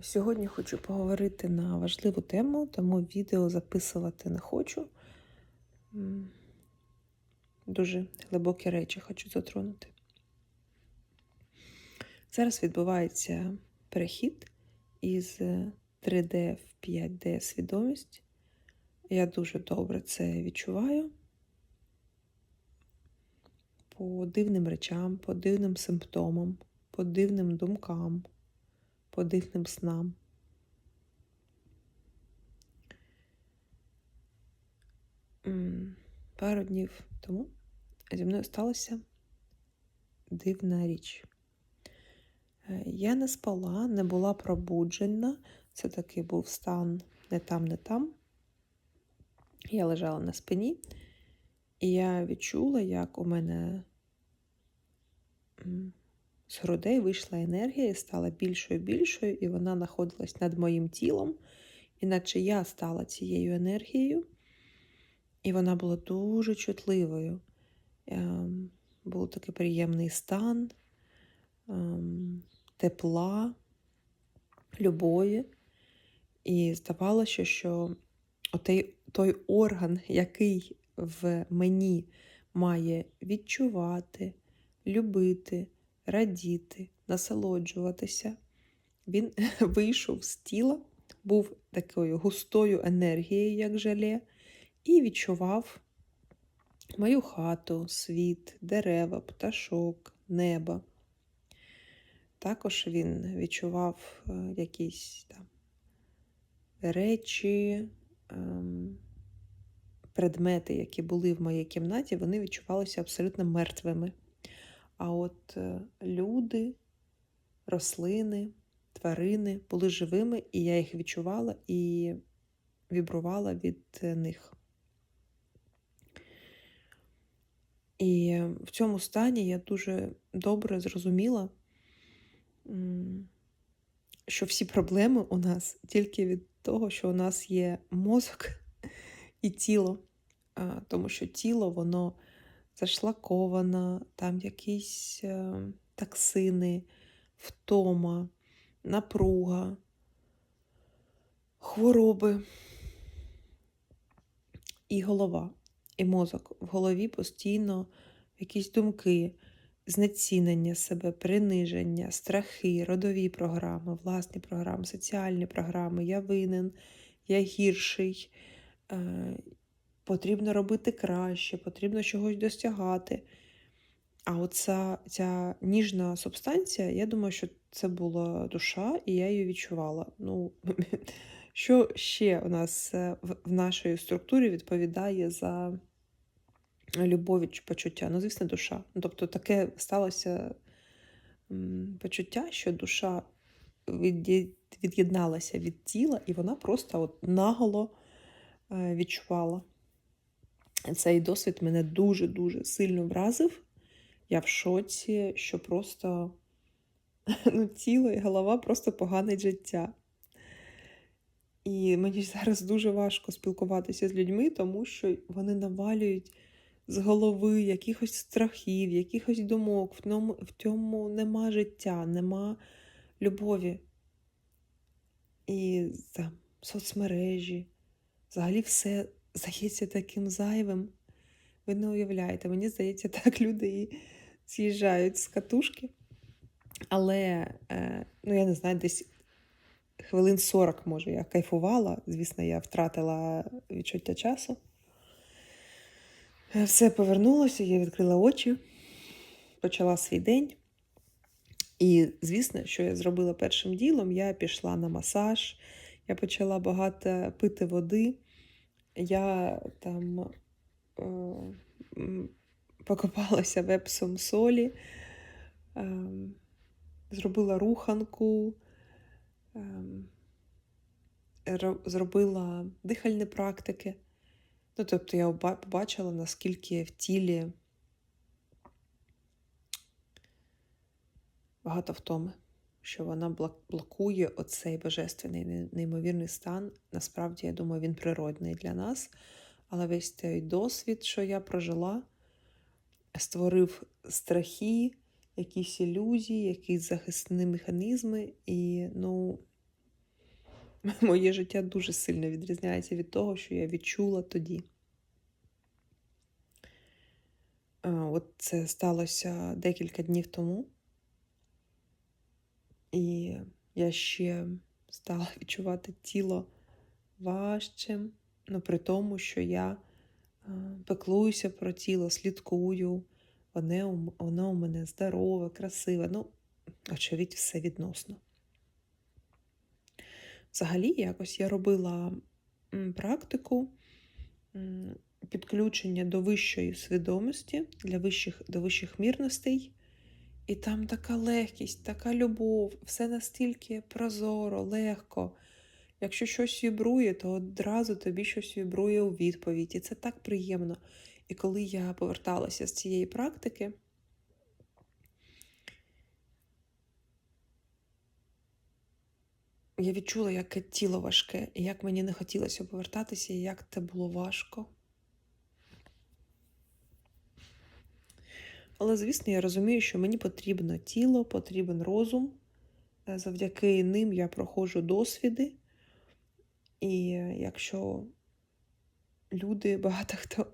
Сьогодні хочу поговорити на важливу тему, тому відео записувати не хочу. Дуже глибокі речі хочу затронути. Зараз відбувається перехід із 3D в 5D свідомість. Я дуже добре це відчуваю. По дивним речам, по дивним симптомам, по дивним думкам, по дивним снам. Пару днів тому зі мною сталася дивна річ. Е, Я не спала, не була пробуджена. Це такий був стан не там, не там. Я лежала на спині, і я відчула, як у мене з грудей вийшла енергія і стала більшою більшою, і вона знаходилась над моїм тілом, іначе я стала цією енергією, і вона була дуже чутливою. Ем, Був такий приємний стан ем, тепла, любові. І здавалося, що отей, той орган, який в мені має відчувати, любити, радіти, насолоджуватися, він вийшов з тіла, був такою густою енергією, як желе, і відчував мою хату, світ, дерева, пташок, небо. Також він відчував е, якісь там речі, ем, предмети, які були в моїй кімнаті, вони відчувалися абсолютно мертвими. А от е, люди, рослини, тварини були живими, і я їх відчувала і вібрувала від е, них. І в цьому стані я дуже добре зрозуміла, що всі проблеми у нас тільки від того, що у нас є мозок і тіло. Тому що тіло, воно зашлаковане, там якісь е, токсини, втома, напруга, хвороби. І голова, і мозок. В голові постійно якісь думки, знецінення себе, приниження, страхи, родові програми, власні програми, соціальні програми, я винен, я гірший, е, потрібно робити краще, потрібно чогось досягати. А оця ця ніжна субстанція, я думаю, що це була душа, і я її відчувала. Ну, що ще у нас е, в нашій структурі відповідає за любов і почуття? Ну, звісно, душа. Ну, Тобто таке сталося почуття, що душа від'єдналася від тіла, і вона просто от наголо е, відчувала. Цей досвід мене дуже-дуже сильно вразив. Я в шоці, що просто ну, тіло і голова просто поганить життя. І мені зараз дуже важко спілкуватися з людьми, тому що вони навалюють з голови якихось страхів, якихось думок. В цьому, в цьому нема життя, нема любові. І там, соцмережі, взагалі все здається таким зайвим. Ви не уявляєте, мені здається, так люди і з'їжджають з катушки. Але, е, ну, я не знаю, десь хвилин 40, може, я кайфувала. Звісно, я втратила відчуття часу. Е, Все повернулося, я відкрила очі, почала свій день. І, звісно, що я зробила першим ділом, я пішла на масаж, я почала багато пити води. Я там м, покопалася вепсом солі, е, зробила руханку, зробила дихальні практики. Ну, тобто я побачила, наскільки в тілі багато втоми, що вона блокує оцей божественний неймовірний стан. Насправді, я думаю, він природний для нас. Але весь той досвід, що я прожила, створив страхи, якісь ілюзії, якісь захисні механізми. І, ну, моє життя дуже сильно відрізняється від того, що я відчула тоді. От це сталося декілька днів тому. І я ще стала відчувати тіло важчим, ну при тому, що я пеклуюся про тіло, слідкую, воно, воно у мене здорове, красиве. Ну, очевидь, все відносно. Взагалі, якось я робила практику підключення до вищої свідомості, для вищих, до вищих мірностей. І там така легкість, така любов, все настільки прозоро, легко. Якщо щось вібрує, то одразу тобі щось вібрує у відповідь. І це так приємно. І коли я поверталася з цієї практики, я відчула, яке тіло важке, і як мені не хотілося повертатися, і як це було важко. Але, звісно, я розумію, що мені потрібно тіло, потрібен розум. Е, Завдяки ним я проходжу досвіди. І е, якщо люди, багато хто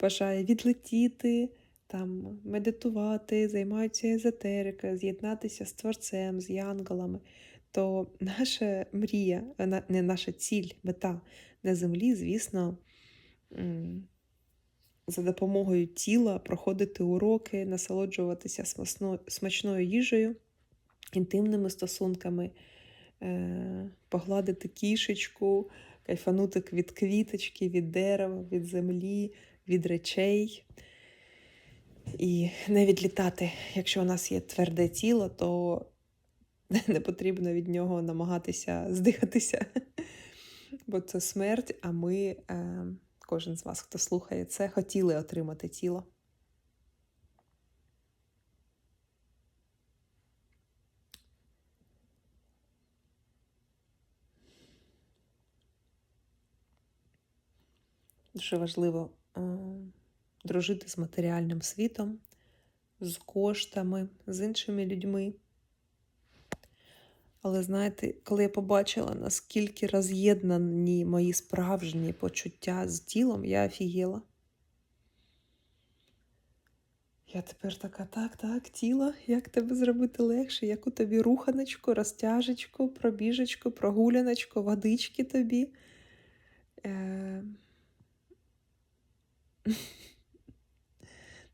бажає відлетіти, там, медитувати, займаються езотерикою, з'єднатися з творцем, з янголами, то наша мрія, е, не наша ціль, мета на землі, звісно, за допомогою тіла проходити уроки, насолоджуватися смачною їжею, інтимними стосунками, е, погладити кішечку, кайфанути від квіточки, від дерева, від землі, від речей. І не відлітати, якщо у нас є тверде тіло, то не потрібно від нього намагатися здихатися, бо це смерть, а ми, е, кожен з вас, хто слухає це, хотіли отримати тіло. Дуже важливо е, дружити з матеріальним світом, з коштами, з іншими людьми. Але знаєте, коли я побачила, наскільки роз'єднані мої справжні почуття з тілом, я офігела. Я тепер така, так, так, тіло, як тебе зробити легше, яку тобі руханочку, розтяжечку, пробіжечку, прогуляночку, водички тобі. Е...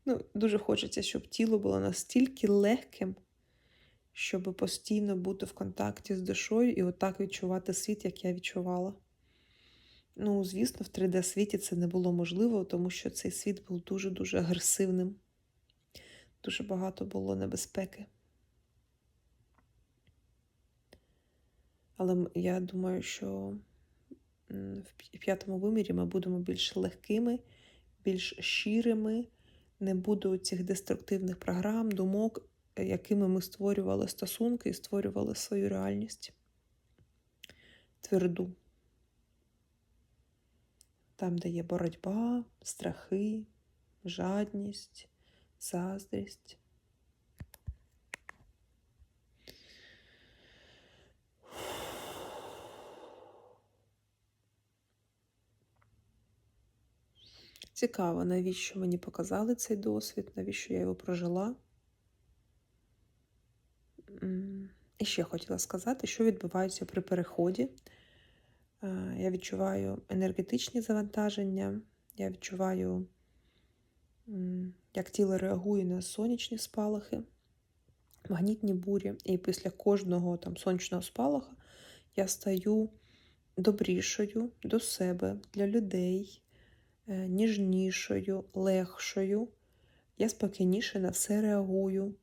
Ну, дуже хочеться, щоб тіло було настільки легким, щоб постійно бути в контакті з душою і отак відчувати світ, як я відчувала. Ну, звісно, в 3D-світі це не було можливо, тому що цей світ був дуже-дуже агресивним. Дуже багато було небезпеки. Але я думаю, що в п'ятому вимірі ми будемо більш легкими, більш щирими, не буде цих деструктивних програм, думок, якими ми створювали стосунки і створювали свою реальність. Тверду. Там, де є боротьба, страхи, жадність, заздрість. Цікаво, навіщо мені показали цей досвід, навіщо я його прожила. І ще хотіла сказати, що відбувається при переході. Я відчуваю енергетичні завантаження, я відчуваю, як тіло реагує на сонячні спалахи, магнітні бурі. І після кожного там сонячного спалаха я стаю добрішою до себе, для людей, е, ніжнішою, легшою. Я спокійніше на все реагую.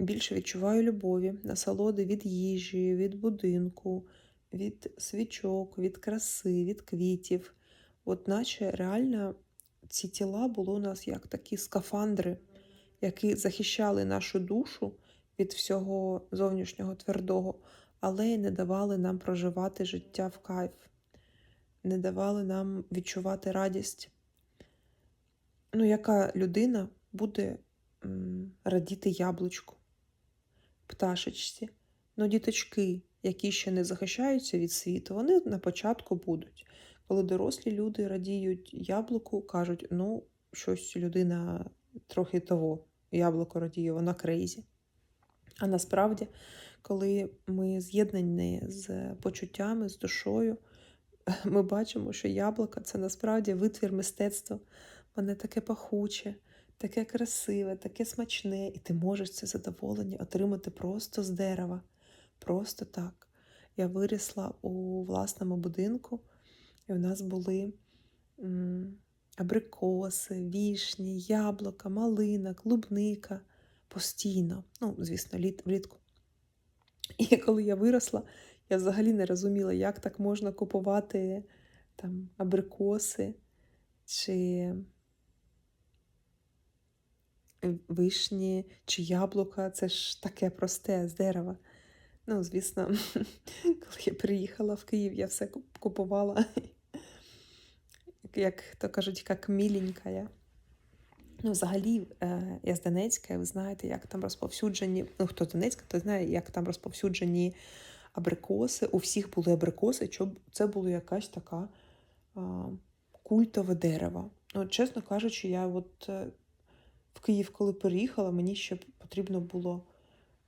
Більше відчуваю любові, насолоди від їжі, від будинку, від свічок, від краси, від квітів. От наче реально ці тіла були у нас як такі скафандри, які захищали нашу душу від всього зовнішнього твердого, але й не давали нам проживати життя в кайф, не давали нам відчувати радість. Ну, яка людина буде радіти яблучку, пташечці, Ну, діточки, які ще не захищаються від світу, вони на початку будуть. Коли дорослі люди радіють яблуку, кажуть, ну, щось людина трохи того, яблуко радіє, вона крейзі. А насправді, коли ми з'єднані з почуттями, з душою, ми бачимо, що яблуко це насправді витвір мистецтва. Воно таке пахуче, таке красиве, таке смачне, і ти можеш це задоволення отримати просто з дерева. Просто так. Я вирісла у власному будинку, і у нас були абрикоси, вішні, яблука, малина, клубника постійно. Ну, звісно, літ, влітку. І коли я виросла, я взагалі не розуміла, як так можна купувати там абрикоси чи вишні чи яблука. Це ж таке просте з дерева. Ну, звісно, коли я приїхала в Київ, я все купувала, як то кажуть, як міленька. я. Ну, взагалі, е, я з Донецька, і ви знаєте, як там розповсюджені. Ну, хто з Донецька, той знає, як там розповсюджені абрикоси. У всіх були абрикоси, це було якась така а, культове дерево. Ну, чесно кажучи, я от е, в Київ, коли переїхала, мені ще потрібно було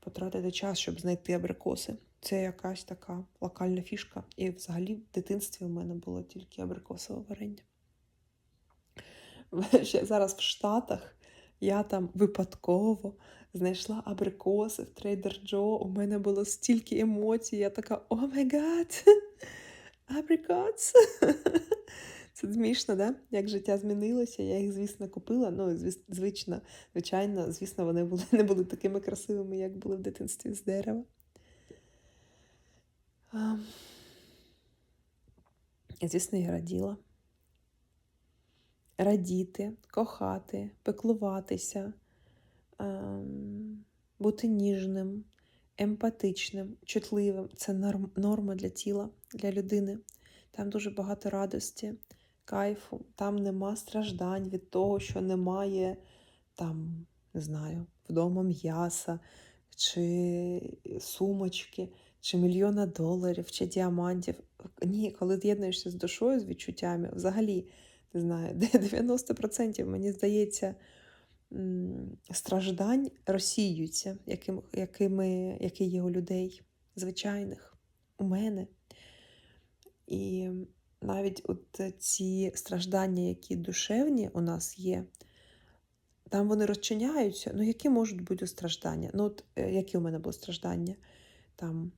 потратити час, щоб знайти абрикоси. Це якась така локальна фішка. І взагалі в дитинстві у мене було тільки абрикосове варення. Ще зараз в Штатах я там випадково знайшла абрикоси в Trader Joe. У мене було стільки емоцій. Я така, о май гад! Абрикос! Це смішно, да? Як життя змінилося, я їх, звісно, купила. Ну, звично, звичайно, звісно, вони були, не були такими красивими, як були в дитинстві з дерева. А, І, звісно, я раділа. Радіти, кохати, пеклуватися, бути ніжним, емпатичним, чутливим це норм, норма для тіла, для людини. Там дуже багато радості, кайфу, там нема страждань від того, що немає там, не знаю, вдома м'яса, чи сумочки, чи мільйона доларів, чи діамантів. Ні, коли з'єднуєшся з душою, з відчуттями, взагалі, не знаю, 90% мені здається, страждань розсіюються, яким, якими, які є у людей, звичайних, у мене. І навіть от ці страждання, які душевні у нас є, там вони розчиняються. Ну, які можуть бути страждання? Ну, от е, які у мене були страждання? Там,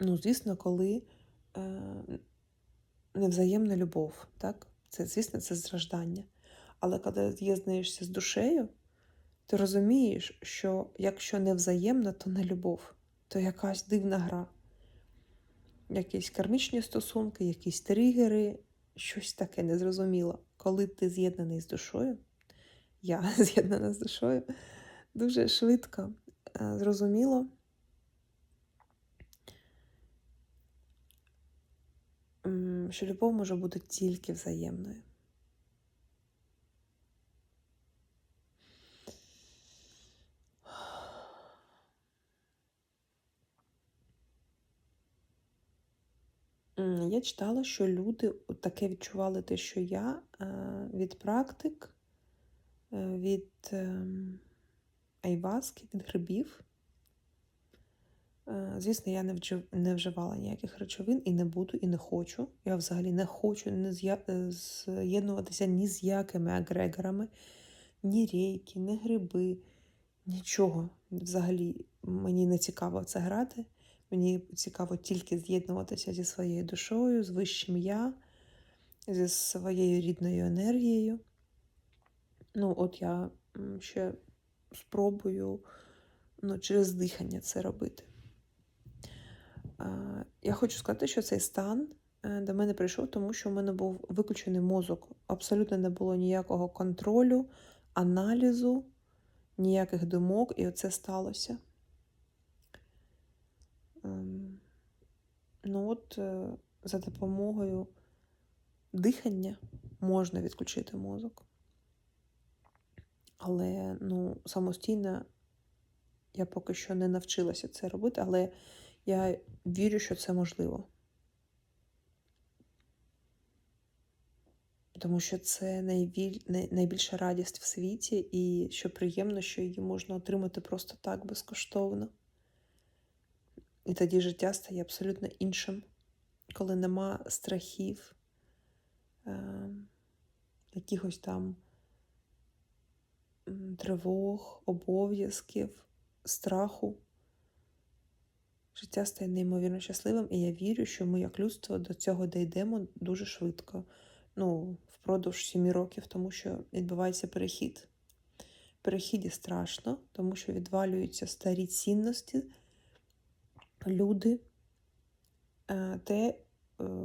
ну, звісно, коли е, невзаємна любов, так? Це, звісно, це страждання. Але коли з'єднуєшся з душею, ти розумієш, що якщо не взаємна, то не любов, то якась дивна гра. Якісь кармічні стосунки, якісь тригери, щось таке незрозуміло. Коли ти з'єднаний з душою, я з'єднана з душою, дуже швидко е, зрозуміло, що любов може бути тільки взаємною. Я читала, що люди таке відчували те, що я е, від практик, е, від ем, айваски, від грибів. Е, Звісно, я не вживала ніяких речовин і не буду, і не хочу. Я взагалі не хочу не з'єднуватися ні з якими агрегорами, ні рейки, ні гриби, нічого. Взагалі мені не цікаво це грати. Мені цікаво тільки з'єднуватися зі своєю душою, з вищим я, зі своєю рідною енергією. Ну, от я ще спробую ну, через дихання це робити. Я хочу сказати, що цей стан е, до мене прийшов, тому що в мене був виключений мозок. Абсолютно не було ніякого контролю, аналізу, ніяких думок, і оце сталося. Ем, Ну от е, за допомогою дихання можна відключити мозок. Але ну, самостійно Я поки що не навчилася це робити, але я вірю, що це можливо. Тому що це найвіль... найбільша радість в світі, і що приємно, що її можна отримати просто так безкоштовно. І тоді життя стає абсолютно іншим, коли нема страхів, е... якихось там тривог, обов'язків, страху. Життя стає неймовірно щасливим, і я вірю, що ми, як людство, до цього дійдемо дуже швидко. Ну, впродовж сімі років, тому що відбувається перехід. В перехіді страшно, тому що відвалюються старі цінності, люди, Е, те, е,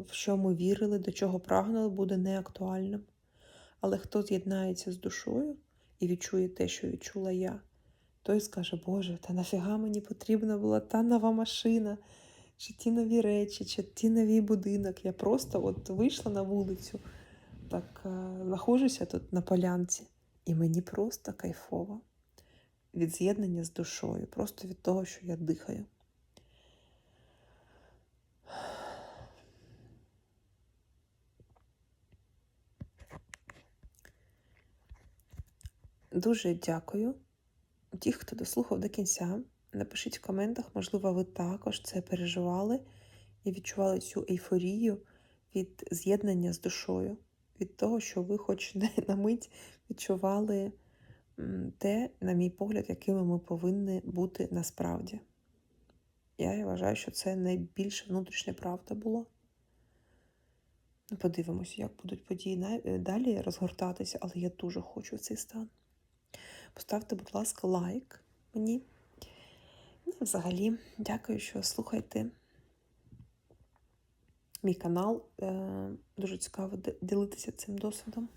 в що ми вірили, до чого прагнули, буде неактуальним. Але хто з'єднається з душою і відчує те, що відчула я, той скаже, Боже, та нафіга мені потрібна була та нова машина, чи ті нові речі, чи ті новий будинок. Я просто от вийшла на вулицю, так е, знаходжуся тут на полянці, і мені просто кайфово від з'єднання з душою, просто від того, що я дихаю. Дуже дякую. Ті, хто дослухав до кінця, напишіть в коментах, можливо, ви також це переживали і відчували цю ейфорію від з'єднання з душою, від того, що ви, хоч не на мить, відчували те, на мій погляд, якими ми повинні бути насправді. Я вважаю, що це найбільша внутрішня правда була. Ну, Подивимося, як будуть події е, далі розгортатися, але я дуже хочу цей стан. Поставте, будь ласка, лайк мені. Ну, взагалі, дякую, що слухаєте мій канал. Е, Дуже цікаво ділитися цим досвідом.